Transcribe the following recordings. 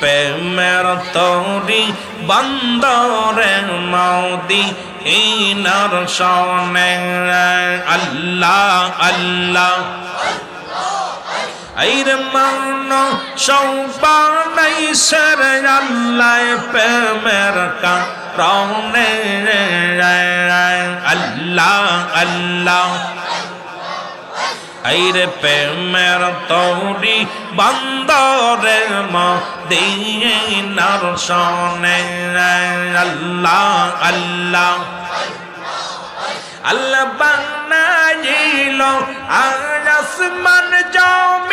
প্রেমের তরি, বন্দরে মৌদি ইনার সনে। আল্লাহ আল্লাহ। আইর মন সৌবানাই সর আল্লাহ প্রেমের কারণে। আল্লাহ আল্লাহ। আইরে প্রেমের তৌরি বন্দরে মদিনার সনে। আল্লাহ আল্লাহ। আল্লাহ আর আসমান জমি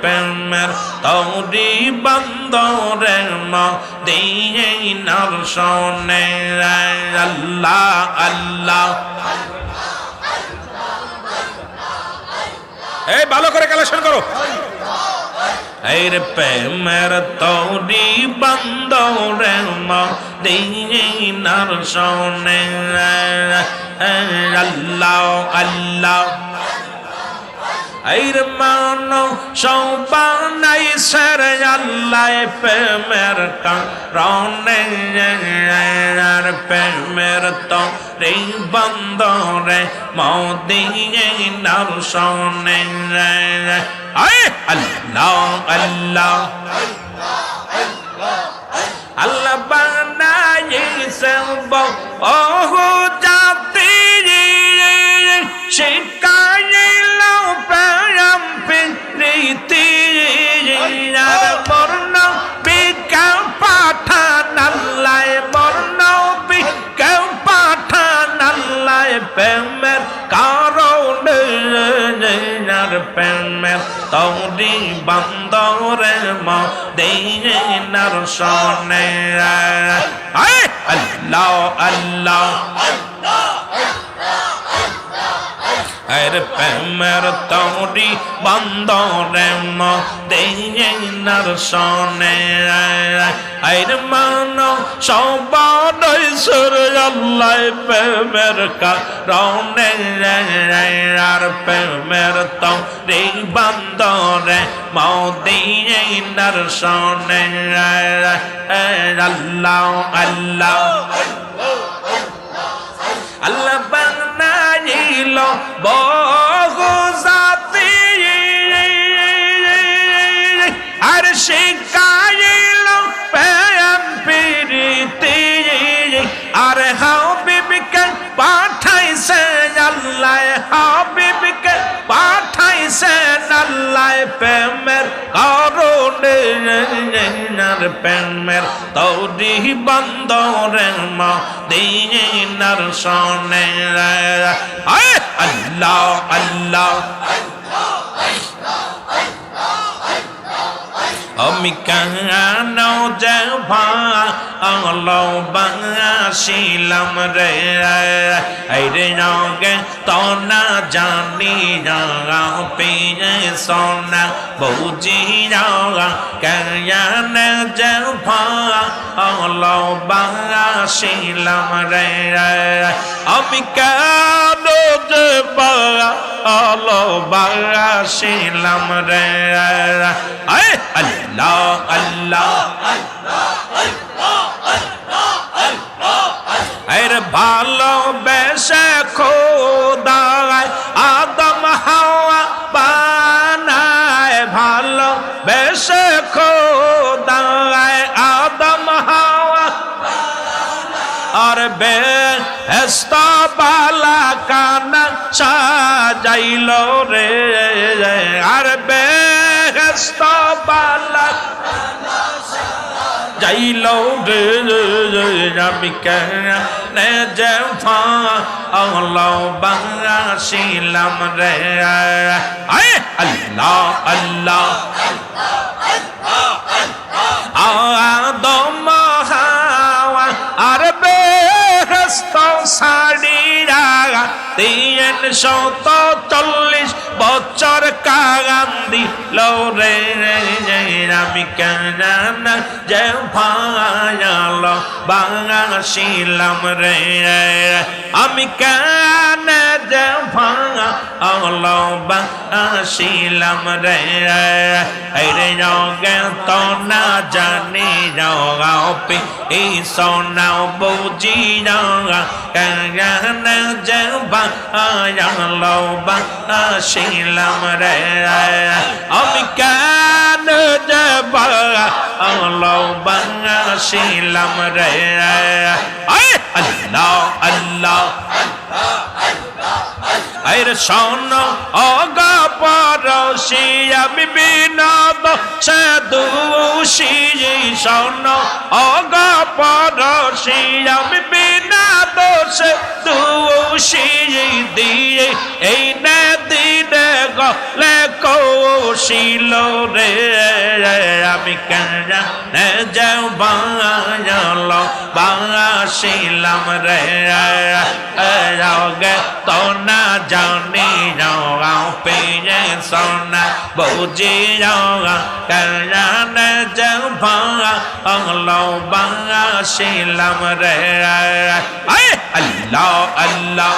প্রেমের তৌরি বন্দরে মদিনার সনে আল্লাহ আল্লাহ এই ভালো করে কালেকশন করো। এর প্রেমের তৌরি বন্দরে সনে আল্লাহ আল্লাহ। মান সৌবানাই সর আল্লাহ প্রেমের কারণে আর প্রেমের তো রে বন্দরে মদিনার সনে আয় আল্লাহ আল্লাহ আল্লাহ। বন্দরে মদিনার সনে আল্লাহ আল্লাহ আল্লাহ। আর প্রেমের তৌরি বন্দরে মদিনার সনে আর মান সবাই সুর আল্লাহ প্রেমের কারণে আর প্রেমের তৌরি বন্দরে মদিনার সনে আল্লাহ আল্লাহ আল্লাহ বানাইল আর প্রেমের তৌরি বন্দরে মদিনার সনে আয় আল্লাহ আল্লাহ। আমি কানো যে ভালো বাসিলাম রে। রে রঙে তো না জানি পেয়ে সোনা বুঝি কেন যে ভালো বাসিলাম রে। আমি কেন যে ভালো বাসিলাম রে। আয়, আল্লাহ আল্লাহ এর ভালো বেশে খোদায় আদম হাওয়া বানায়। ভালো বেশে খোদায় আদম হাওয়া। আর বে হেস্তা বালা কানা সাজাইল রে। আর বে হেস্তা বালা যাইল আমি কেনে যে আল্লাহ বাংলাশিলাম রে আয় আল্লাহ আল্লাহ আদম আর বেহস্ত সাড়িরা তিন শত চল্লিশ যে ভায়াল বাঙাশিলাম রে। আমি কেন যে ভাঙাল বাঙাশিলাম রে। রে যোগে তো না জানি যোগাও পি এই সোনাও বুঝি যোগা কেন যে ভায়াল বাঙাশিলাম রে। আমি কেন যে ভায়াল বাঙাশিলাম রে আয় আল্লাহ আল্লাহ আরে শোন অগা পরশি আমি বিনাদ সে দোষী শোন অগা আমি বিনাদ সে দোষী দিয়ে এই নদীরে গলে কৌশিল রে, আমি কেন যাও বাঙাল বাঙাশিলাম রে গে তো না জানি যাও পেয়ে সোনা বুঝি যাওয়া কেন যাও বাঙাল বাঙাশিলাম রে আল্লাহ আল্লাহ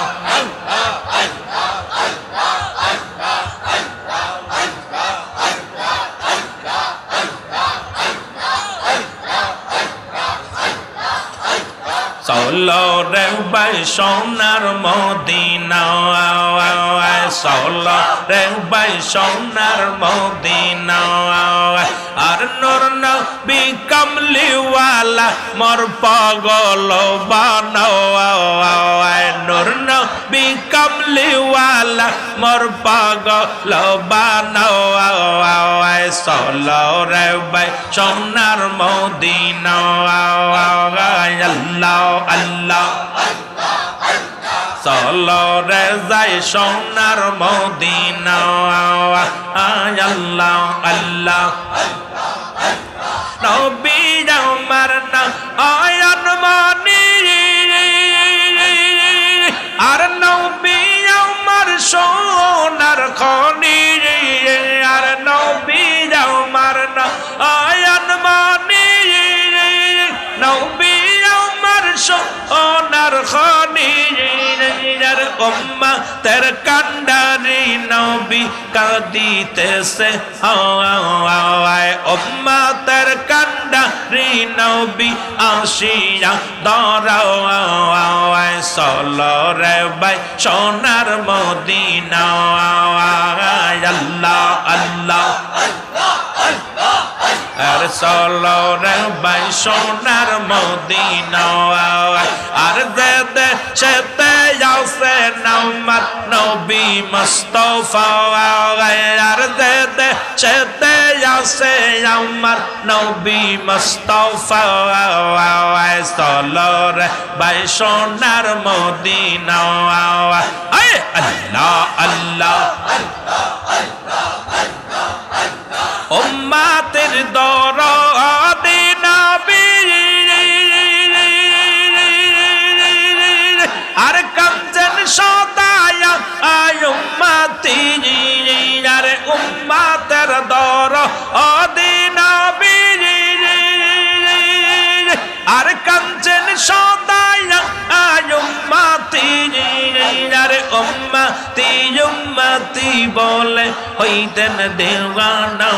Solo রে বাই সোনার মদিনা Solo রে বাই সোনার মদিনা আর নর নবী কামলিওয়ালা মোর পাগল বানাও নবী কামলিওয়ালা মোর পাগল বানাও Solo রে বাই সোনার মদিনা আল্লাহ আল্লাহ চলো রে যাই সোনার মদিনা আল্লাহ আল্লাহ নবী আমার না সোনার খনি আর নবী আমার না, আয়ন মানি নবী আমার সোনার খনি আর উম্মা তের কান্ডারি নবী কাঁদিতেছে আয় উম্মা তের কান্ডারি নবী আসিয়া দরাও আয় সলো রে বাই সোনার মদিনা আল্লাহ আল্লাহ আর সলো রে বাই সোনার মদিনা আর দে দে সেতে যাওছে নামার নবী মুস্তফা আর দে দে সেতে আমার নবী মুস্তফা সলো রে বাই সোনার মদিনা। আল্লাহ উম্মাতের দর আর কাঞ্চন সদায়া, আয় উম্মাতি আর উম্মাতের দর দিনাবি আর কাঞ্চন সদায়া বলে হইতেন দেওয়ানা।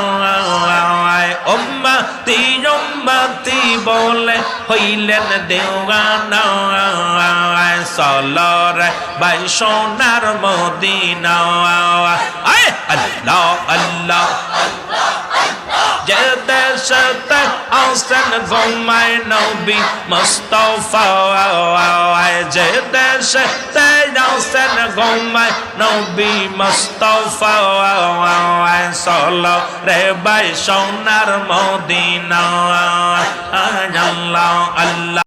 উম্মাতি উম্মাতি বলে হইলেন দেওয়ানা। সলর বাই সোনার মদিনা। আল্লাহ আল্লাহ। যে দেশতে আসেন ঘুমায় নবী মুস্তফা। যে দেশতে আসেন ঘুমায় নবী মুস্তফা। সলো রে বাই সোনার মদিনা। আল্লাহ আল্লাহ।